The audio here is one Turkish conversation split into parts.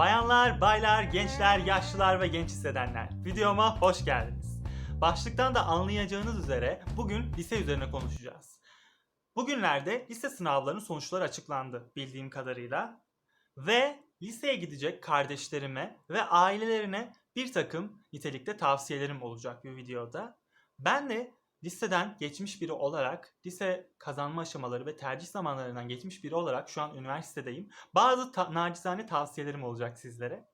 Bayanlar, baylar, gençler, yaşlılar ve genç hissedenler. Videoma hoş geldiniz. Başlıktan da anlayacağınız üzere bugün lise üzerine konuşacağız. Bugünlerde lise sınavlarının sonuçları açıklandı bildiğim kadarıyla. Ve liseye gidecek kardeşlerime ve ailelerine bir takım nitelikte tavsiyelerim olacak bir videoda. Ben de liseden geçmiş biri olarak, lise kazanma aşamaları ve tercih zamanlarından geçmiş biri olarak şu an üniversitedeyim. Bazı ta- nacizane tavsiyelerim olacak sizlere.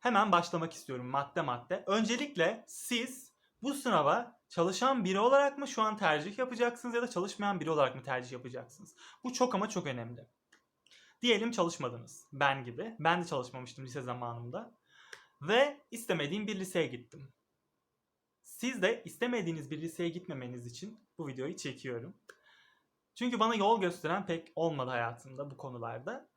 Hemen başlamak istiyorum madde madde. Öncelikle siz bu sınava çalışan biri olarak mı şu an tercih yapacaksınız ya da çalışmayan biri olarak mı tercih yapacaksınız? Bu çok ama çok önemli. Diyelim çalışmadınız ben gibi. Ben de çalışmamıştım lise zamanımda. Ve istemediğim bir liseye gittim. Siz de istemediğiniz bir liseye gitmemeniz için bu videoyu çekiyorum. Çünkü bana yol gösteren pek olmadı hayatımda bu konularda.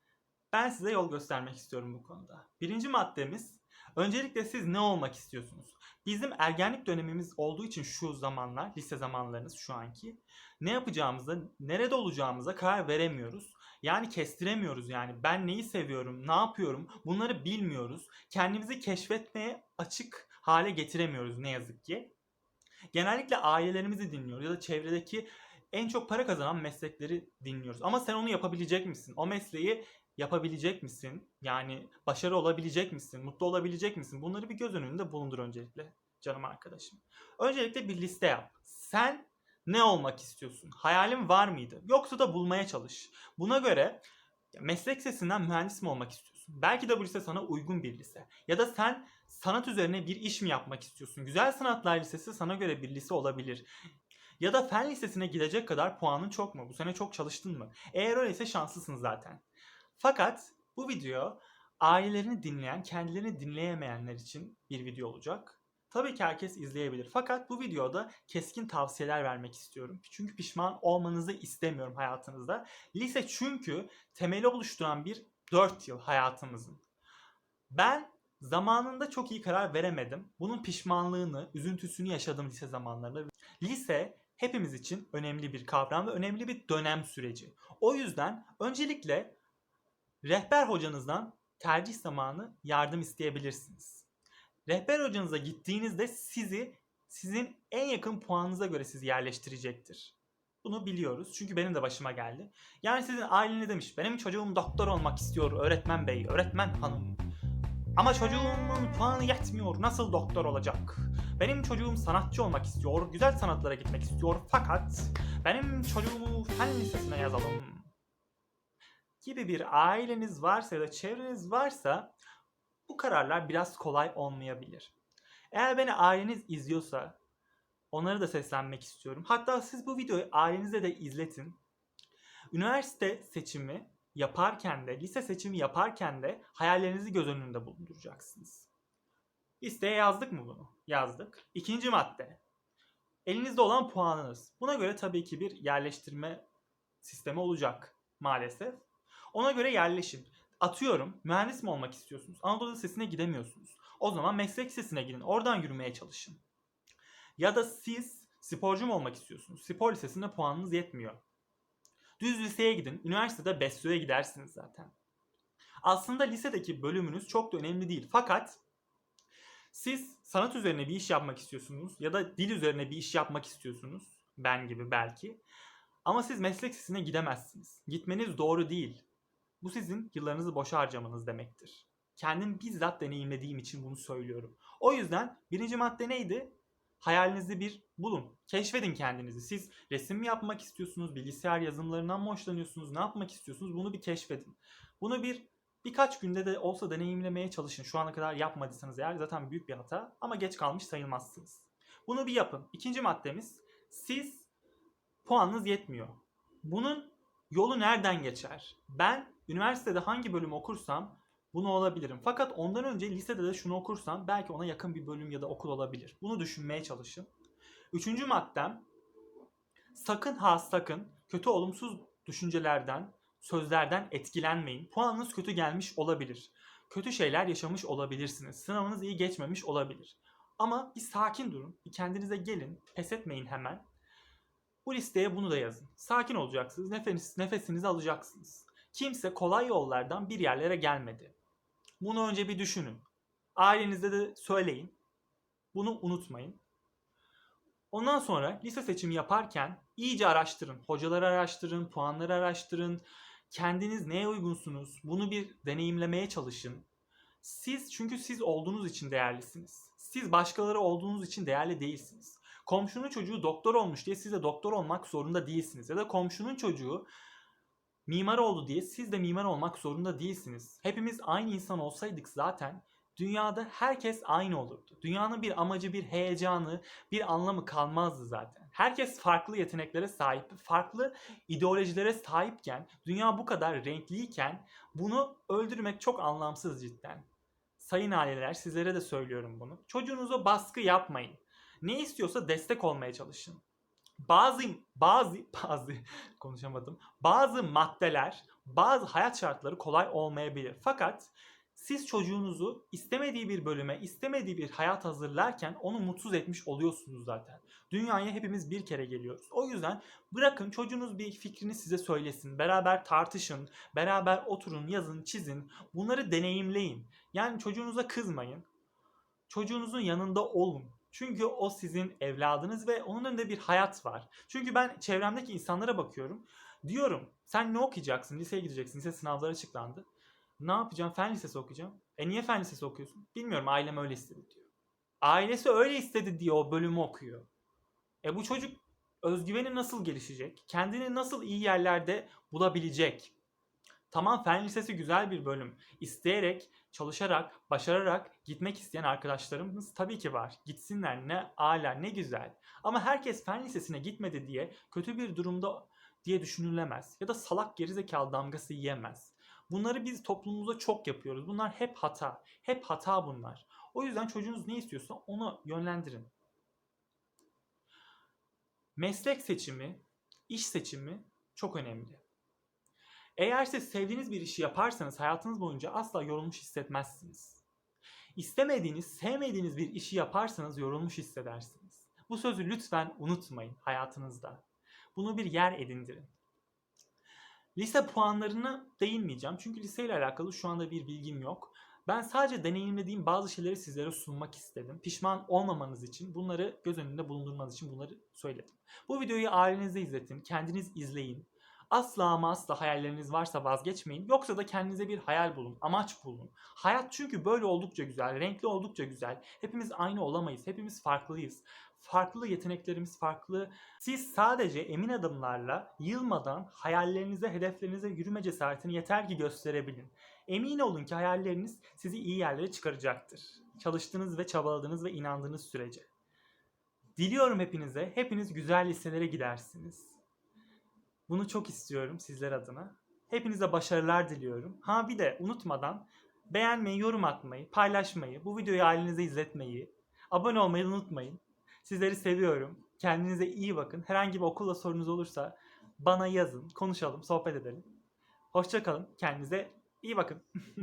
Ben size yol göstermek istiyorum bu konuda. Birinci maddemiz, öncelikle siz ne olmak istiyorsunuz? Bizim ergenlik dönemimiz olduğu için şu zamanlar, lise zamanlarınız şu anki, ne yapacağımıza, nerede olacağımıza karar veremiyoruz. Yani kestiremiyoruz yani. Ben neyi seviyorum, ne yapıyorum bunları bilmiyoruz. Kendimizi keşfetmeye açık hale getiremiyoruz ne yazık ki. Genellikle ailelerimizi dinliyoruz ya da çevredeki en çok para kazanan meslekleri dinliyoruz. Ama sen onu yapabilecek misin? O mesleği yapabilecek misin? Yani başarı olabilecek misin? Mutlu olabilecek misin? Bunları bir göz önünde bulundur öncelikle canım arkadaşım. Öncelikle bir liste yap. Sen ne olmak istiyorsun? Hayalin var mıydı? Yoksa da bulmaya çalış. Buna göre meslek sesinden mühendis mi olmak istiyorsun? Belki de bu lise sana uygun bir lise. Ya da sen sanat üzerine bir iş mi yapmak istiyorsun? Güzel Sanatlar Lisesi sana göre bir lise olabilir. Ya da fen lisesine gidecek kadar puanın çok mu? Bu sene çok çalıştın mı? Eğer öyleyse şanslısın zaten. Fakat bu video ailelerini dinleyen, kendilerini dinleyemeyenler için bir video olacak. Tabii ki herkes izleyebilir. Fakat bu videoda keskin tavsiyeler vermek istiyorum. Çünkü pişman olmanızı istemiyorum hayatınızda. Lise çünkü temeli oluşturan bir 4 yıl hayatımızın. Ben zamanında çok iyi karar veremedim. Bunun pişmanlığını, üzüntüsünü yaşadım lise zamanlarında. Lise hepimiz için önemli bir kavram ve önemli bir dönem süreci. O yüzden öncelikle rehber hocanızdan tercih zamanı yardım isteyebilirsiniz. Rehber hocanıza gittiğinizde sizi sizin en yakın puanınıza göre sizi yerleştirecektir. Bunu biliyoruz çünkü benim de başıma geldi. Yani sizin aileniz demiş benim çocuğum doktor olmak istiyor öğretmen bey, öğretmen hanım. Ama çocuğumun puanı yetmiyor. Nasıl doktor olacak? Benim çocuğum sanatçı olmak istiyor. Güzel sanatlara gitmek istiyor. Fakat benim çocuğumu fen lisesine yazalım. Gibi bir aileniz varsa ya da çevreniz varsa bu kararlar biraz kolay olmayabilir. Eğer beni aileniz izliyorsa onlara da seslenmek istiyorum. Hatta siz bu videoyu ailenize de izletin. Üniversite seçimi yaparken de, lise seçimi yaparken de hayallerinizi göz önünde bulunduracaksınız. Listeye yazdık mı bunu? Yazdık. İkinci madde. Elinizde olan puanınız. Buna göre tabii ki bir yerleştirme sistemi olacak maalesef. Ona göre yerleşin. Atıyorum mühendis mi olmak istiyorsunuz? Anadolu Lisesi'ne gidemiyorsunuz. O zaman meslek lisesine gidin. Oradan yürümeye çalışın. Ya da siz sporcu mu olmak istiyorsunuz? Spor lisesinde puanınız yetmiyor. Düz liseye gidin. Üniversitede Besyo'ya gidersiniz zaten. Aslında lisedeki bölümünüz çok da önemli değil. Fakat siz sanat üzerine bir iş yapmak istiyorsunuz ya da dil üzerine bir iş yapmak istiyorsunuz. Ben gibi belki. Ama siz meslek lisesine gidemezsiniz. Gitmeniz doğru değil. Bu sizin yıllarınızı boşa harcamanız demektir. Kendim bizzat deneyimlediğim için bunu söylüyorum. O yüzden birinci madde neydi? Hayalinizi bir bulun. Keşfedin kendinizi. Siz resim mi yapmak istiyorsunuz? Bilgisayar yazılımlarından mı hoşlanıyorsunuz? Ne yapmak istiyorsunuz? Bunu bir keşfedin. Bunu bir birkaç günde de olsa deneyimlemeye çalışın. Şu ana kadar yapmadıysanız eğer zaten büyük bir hata ama geç kalmış sayılmazsınız. Bunu bir yapın. İkinci maddemiz siz puanınız yetmiyor. Bunun yolu nereden geçer? Ben üniversitede hangi bölüm okursam bunu olabilirim. Fakat ondan önce lisede de şunu okursam belki ona yakın bir bölüm ya da okul olabilir. Bunu düşünmeye çalışın. Üçüncü maddem sakın ha sakın kötü olumsuz düşüncelerden, sözlerden etkilenmeyin. Puanınız kötü gelmiş olabilir. Kötü şeyler yaşamış olabilirsiniz. Sınavınız iyi geçmemiş olabilir. Ama bir sakin durun. Bir kendinize gelin. Pes etmeyin hemen. Bu listeye bunu da yazın. Sakin olacaksınız. Nefes, nefesinizi alacaksınız. Kimse kolay yollardan bir yerlere gelmedi. Bunu önce bir düşünün. Ailenize de söyleyin. Bunu unutmayın. Ondan sonra lise seçimi yaparken iyice araştırın. Hocaları araştırın, puanları araştırın. Kendiniz neye uygunsunuz? Bunu bir deneyimlemeye çalışın. Siz çünkü siz olduğunuz için değerlisiniz. Siz başkaları olduğunuz için değerli değilsiniz. Komşunun çocuğu doktor olmuş diye siz doktor olmak zorunda değilsiniz. Ya da komşunun çocuğu mimar oldu diye siz de mimar olmak zorunda değilsiniz. Hepimiz aynı insan olsaydık zaten dünyada herkes aynı olurdu. Dünyanın bir amacı, bir heyecanı, bir anlamı kalmazdı zaten. Herkes farklı yeteneklere sahip, farklı ideolojilere sahipken, dünya bu kadar renkliyken bunu öldürmek çok anlamsız cidden. Sayın aileler sizlere de söylüyorum bunu. Çocuğunuza baskı yapmayın. Ne istiyorsa destek olmaya çalışın. Bazı bazı bazı konuşamadım. Bazı maddeler, bazı hayat şartları kolay olmayabilir. Fakat siz çocuğunuzu istemediği bir bölüme, istemediği bir hayat hazırlarken onu mutsuz etmiş oluyorsunuz zaten. Dünyaya hepimiz bir kere geliyoruz. O yüzden bırakın çocuğunuz bir fikrini size söylesin. Beraber tartışın, beraber oturun, yazın, çizin. Bunları deneyimleyin. Yani çocuğunuza kızmayın. Çocuğunuzun yanında olun. Çünkü o sizin evladınız ve onun önünde bir hayat var. Çünkü ben çevremdeki insanlara bakıyorum. Diyorum sen ne okuyacaksın? Liseye gideceksin. Lise sınavları açıklandı. Ne yapacağım? Fen lisesi okuyacağım. E niye fen lisesi okuyorsun? Bilmiyorum ailem öyle istedi diyor. Ailesi öyle istedi diye o bölümü okuyor. E bu çocuk özgüveni nasıl gelişecek? Kendini nasıl iyi yerlerde bulabilecek? Tamam fen lisesi güzel bir bölüm. İsteyerek, çalışarak, başararak gitmek isteyen arkadaşlarımız tabii ki var. Gitsinler ne ala ne güzel. Ama herkes fen lisesine gitmedi diye kötü bir durumda diye düşünülemez. Ya da salak gerizekalı damgası yiyemez. Bunları biz toplumumuzda çok yapıyoruz. Bunlar hep hata. Hep hata bunlar. O yüzden çocuğunuz ne istiyorsa onu yönlendirin. Meslek seçimi, iş seçimi çok önemli. Eğer siz sevdiğiniz bir işi yaparsanız hayatınız boyunca asla yorulmuş hissetmezsiniz. İstemediğiniz, sevmediğiniz bir işi yaparsanız yorulmuş hissedersiniz. Bu sözü lütfen unutmayın hayatınızda. Bunu bir yer edindirin. Lise puanlarına değinmeyeceğim. Çünkü liseyle alakalı şu anda bir bilgim yok. Ben sadece deneyimlediğim bazı şeyleri sizlere sunmak istedim. Pişman olmamanız için, bunları göz önünde bulundurmanız için bunları söyledim. Bu videoyu ailenize izletin, kendiniz izleyin. Asla ama asla hayalleriniz varsa vazgeçmeyin. Yoksa da kendinize bir hayal bulun, amaç bulun. Hayat çünkü böyle oldukça güzel, renkli oldukça güzel. Hepimiz aynı olamayız, hepimiz farklıyız. Farklı yeteneklerimiz farklı. Siz sadece emin adımlarla, yılmadan hayallerinize, hedeflerinize yürüme cesaretini yeter ki gösterebilin. Emin olun ki hayalleriniz sizi iyi yerlere çıkaracaktır. Çalıştığınız ve çabaladığınız ve inandığınız sürece. Diliyorum hepinize, hepiniz güzel liselere gidersiniz. Bunu çok istiyorum sizler adına. Hepinize başarılar diliyorum. Ha bir de unutmadan beğenmeyi, yorum atmayı, paylaşmayı, bu videoyu ailenize izletmeyi, abone olmayı unutmayın. Sizleri seviyorum. Kendinize iyi bakın. Herhangi bir okulla sorunuz olursa bana yazın, konuşalım, sohbet edelim. Hoşçakalın. Kendinize iyi bakın.